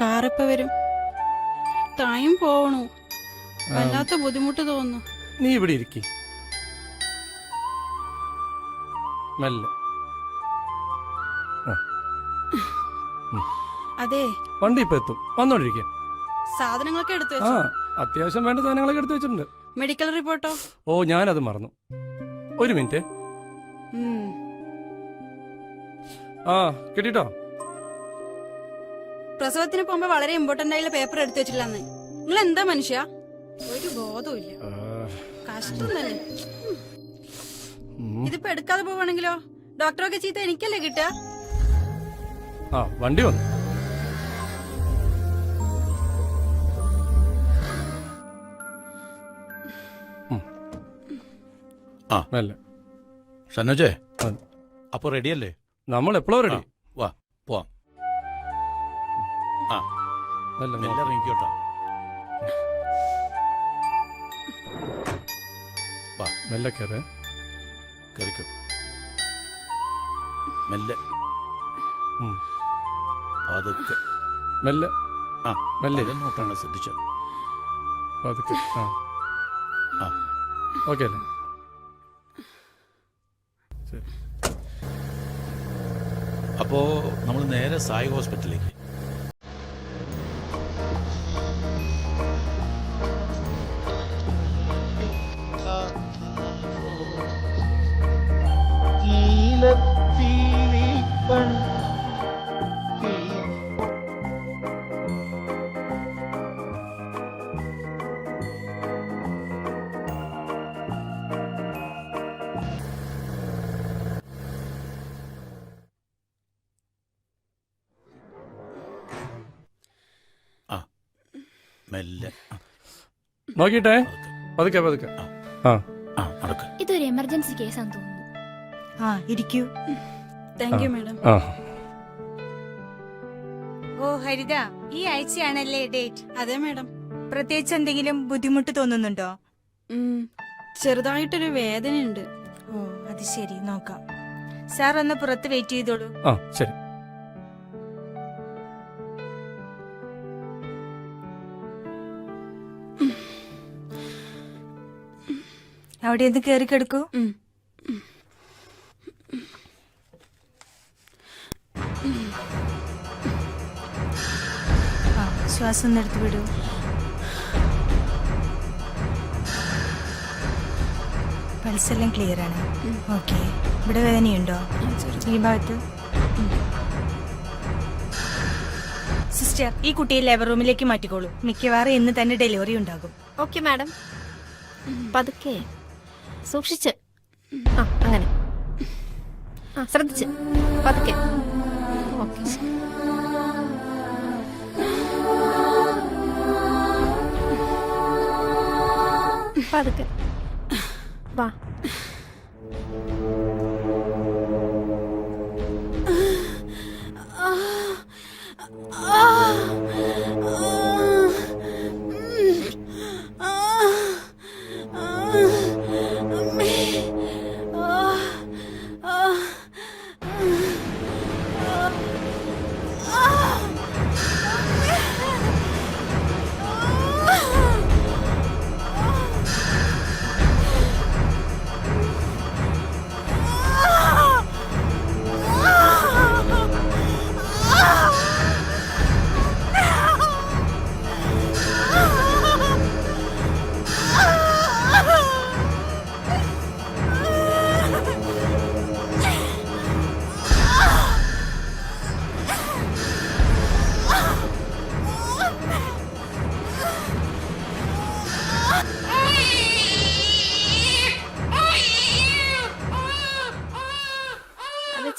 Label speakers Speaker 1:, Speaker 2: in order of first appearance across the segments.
Speaker 1: കാറെപ്പ വരും. തായും പോവണു. വല്ലാത്ത ബുദ്ധിമുട്ട് തോന്നുന്നു.
Speaker 2: നീ ഇവിടെ ഇരിക്കേ. നല്ല
Speaker 1: അതെ.
Speaker 2: വണ്ടി ഇപ്പൊ എത്തും. വന്നോണ്ടിരിക്കും.
Speaker 1: സാധനങ്ങളൊക്കെ എടുത്തു
Speaker 2: ആ
Speaker 1: വെച്ചു
Speaker 2: അത്യാവശ്യം വേണ്ട സാധനങ്ങളൊക്കെ എടുത്തു വെച്ചിട്ടുണ്ട്.
Speaker 1: മെഡിക്കൽ റിപ്പോർട്ടോ
Speaker 2: ഓ? ഞാനത് മറന്നു. ഒരു മിനിറ്റ്. ആ കിട്ടിട്ടോ?
Speaker 1: പ്രസവത്തിന് പോകുമ്പോ വളരെ ഇമ്പോർട്ടന്റ് ആയിട്ടുള്ള പേപ്പർ എടുത്തു വെച്ചിട്ടില്ല നിങ്ങൾ എന്താ മനുഷ്യ? ഒരു ബോധവും കഷ്ടം തന്നെ. ഇതിപ്പോ എടുക്കാതെ പോവാണെങ്കിലോ? ഡോക്ടറൊക്കെ ചീത്ത എനിക്കല്ലേ കിട്ടുക?
Speaker 2: ആ വണ്ടി വന്നു.
Speaker 3: ആ. അപ്പൊ റെഡിയല്ലേ
Speaker 2: നമ്മൾ എപ്പോഴും റെഡി
Speaker 3: വാ പോവാം. ആ.
Speaker 2: മെല്ലെ കയറ്
Speaker 3: കയറിക്കോ മെല്ലെ. പതുക്കെ.
Speaker 2: മെല്ലെ.
Speaker 3: ആ.
Speaker 2: മെല്ലെ.
Speaker 3: മെല്ലെ നോട്ടാണ് ശ്രദ്ധിച്ചത്.
Speaker 2: പതുക്കെ. ആ.
Speaker 3: ആ.
Speaker 2: ഓക്കെ അല്ലേ? ശരി
Speaker 3: അപ്പോ നമ്മൾ നേരെ സായി ഹോസ്പിറ്റലിലേക്ക്. മെല്ലെ.
Speaker 2: നോക്കിട്ടെ
Speaker 3: പതുക്കെ.
Speaker 2: പതുക്കെ. ആ.
Speaker 3: ആ. നടക്ക്.
Speaker 4: ഇതൊരു എമർജൻസി കേസാന്ന് തോന്നുന്നു.
Speaker 5: ആ ഇരിക്കൂ.
Speaker 1: താങ്ക് യു മാഡം
Speaker 2: ആ.
Speaker 5: ഓ ഹരിത ഈ ആഴ്ചയാണല്ലേ ഡേറ്റ്
Speaker 1: അതെ മാഡം
Speaker 5: പ്രത്യേകിച്ച് എന്തെങ്കിലും ബുദ്ധിമുട്ട് തോന്നുന്നുണ്ടോ?
Speaker 1: ഉം. ചെറുതായിട്ടൊരു വേദനയുണ്ട്.
Speaker 5: ഓ അത് ശരി. നോക്കാം. സാർ ഒന്ന് പുറത്ത് വെയിറ്റ് ചെയ്തോളൂ.
Speaker 2: ആ ശരി.
Speaker 5: അവിടെ ഒന്ന് കയറി കിടക്കൂ. ശ്വാസം ഒന്ന് എടുത്ത് വിടൂ. പൾസ് എല്ലാം ക്ലിയർ ആണ് ഓക്കെ. ഇവിടെ വേദനയുണ്ടോ? ഈ ഭാഗത്ത്? സിസ്റ്റർ ഈ കുട്ടിയെ ലേബർ റൂമിലേക്ക് മാറ്റിക്കോളൂ. മിക്കവാറും ഇന്ന് തന്നെ ഡെലിവറി ഉണ്ടാകും.
Speaker 4: ഓക്കെ മാഡം പതുക്കെ. സൂക്ഷിച്ച്. ആ അങ്ങനെ. ആ ശ്രദ്ധിച്ച്. പതുക്കെ. ഓക്കെ. പതുക്കെ. വാ.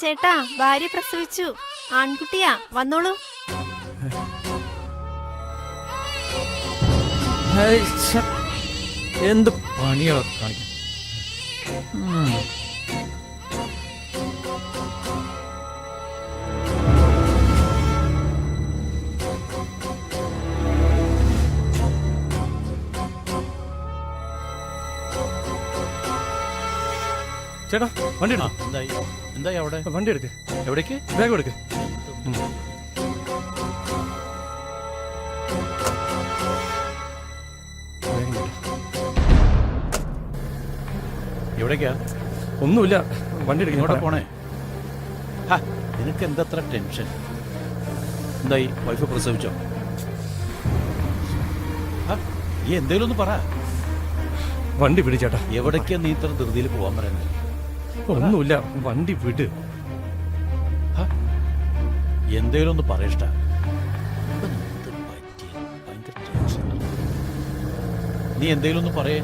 Speaker 4: ചേട്ടാ ഭാര്യ പ്രസവിച്ചു. ആൺകുട്ടിയാ വന്നോളൂ.
Speaker 6: എന്ത് പണിയാ കാണിക്കാൻ
Speaker 2: ചേട്ടാ വണ്ടി
Speaker 3: എന്തായി? എന്തായി അവിടെ?
Speaker 2: വണ്ടി എടുക്ക്.
Speaker 3: എവിടേക്ക്?
Speaker 2: ബാഗ് എടുക്ക്
Speaker 3: എവിടേക്കാ?
Speaker 2: ഒന്നുമില്ല. വണ്ടി
Speaker 3: എടുക്ക്,
Speaker 2: ഞാൻ
Speaker 3: പോണേ? നിനക്ക് എന്തത്ര ടെൻഷൻ? എന്തായി? വൈഫ് പ്രസവിച്ചോ? ഈ എന്തെങ്കിലും ഒന്ന് പറ.
Speaker 2: വണ്ടി പിടിച്ചേട്ടാ.
Speaker 3: എവിടേക്കാ നീ ഇത്ര ധൃതിയിൽ പോവാൻ പറയുന്നത്?
Speaker 2: ഒന്നുമില്ല വണ്ടി വിട്.
Speaker 3: എന്തേലും ഒന്ന് പറയഷ്ട നീ എന്തേലും ഒന്ന് പറയേ.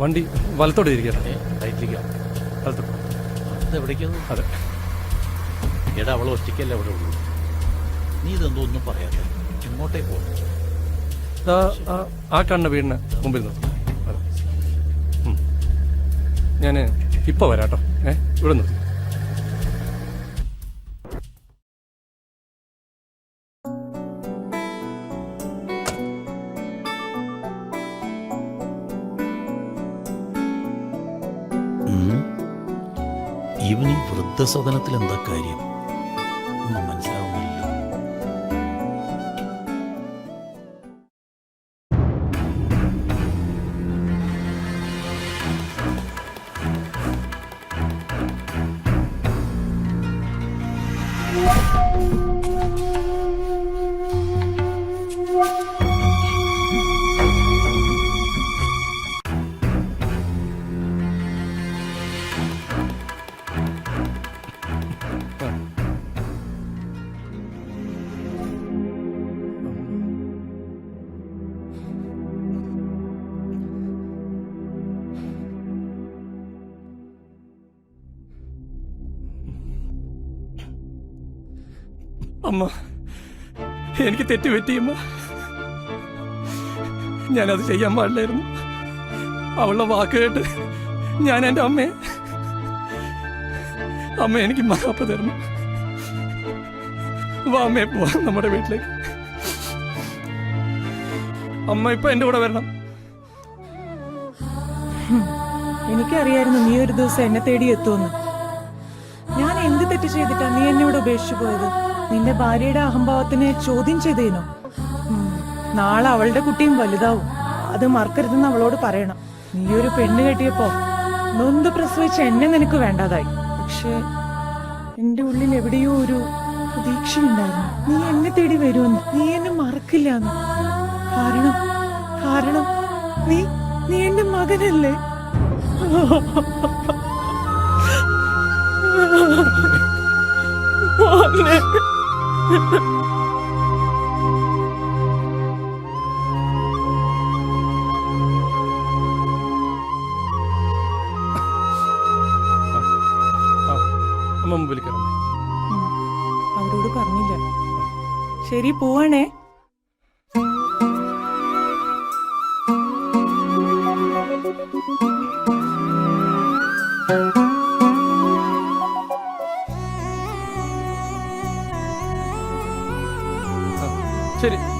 Speaker 2: വണ്ടി വലത്തോടെ ഇരിക്കട്ടെ
Speaker 3: റൈറ്റിലേക്കാ
Speaker 2: വലത്തോട്ട് അതെ
Speaker 3: എടാ അവൾ ഒറ്റയ്ക്കല്ല അവിടെ ഉള്ളൂ. നീ ഇതെന്തോ ഒന്നും പറയാതെ ഇങ്ങോട്ടേ പോകും
Speaker 2: ആ- കണ്ണ വീടിന് മുമ്പിൽ നിർത്തി ഞാൻ ഇപ്പോൾ വരാം കേട്ടോ ഏ ഇവിടെ നിർത്തി
Speaker 3: ഇവൻ വൃദ്ധസദനത്തിൽ എന്താ കാര്യം? ഒന്നും Música
Speaker 2: അമ്മ. എനിക്ക് തെറ്റ് പറ്റിയമ്മ ഞാനത് ചെയ്യാൻ പാടില്ലായിരുന്നു. അവളുടെ വാക്ക് കേട്ട് ഞാൻ എന്റെ അമ്മയെ അമ്മ എനിക്ക് മാപ്പ് തരണം വാ അമ്മയെ പോവാം നമ്മുടെ വീട്ടിലേക്ക്. അമ്മ ഇപ്പൊ എന്റെ കൂടെ വരണം.
Speaker 7: എനിക്കറിയായിരുന്നു നീ ഒരു ദിവസം എന്നെ തേടി എത്തുമെന്ന്. ഞാൻ എന്ത് തെറ്റ് ചെയ്തിട്ടാ നീ എന്നെ ഇവിടെ ഉപേക്ഷിച്ചു പോയത്? നിന്റെ ഭാര്യയുടെ അഹംഭാവത്തിനെ ചോദ്യം ചെയ്തേനോ? നാളെ അവളുടെ കുട്ടിയും വലുതാവും. അത് മറക്കരുതെന്ന് അവളോട് പറയണം. നീ ഒരു പെണ്ണ് കെട്ടിയപ്പോ നൊന്ത് പ്രസവിച്ച എന്നെ നിനക്ക് വേണ്ടതായി. പക്ഷേ എന്റെ ഉള്ളിൽ എവിടെയോ ഒരു പ്രതീക്ഷയുണ്ടായിരുന്നു. നീ എന്നെ തേടി വരുമെന്ന്. നീ എന്നെ മറക്കില്ല കാരണം കാരണം നീ നീ എന്റെ മകനല്ലേ? അവരോട് പറഞ്ഞില്ല. ശരി പോവാണേ.
Speaker 2: ശരി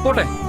Speaker 2: போட்டேன்.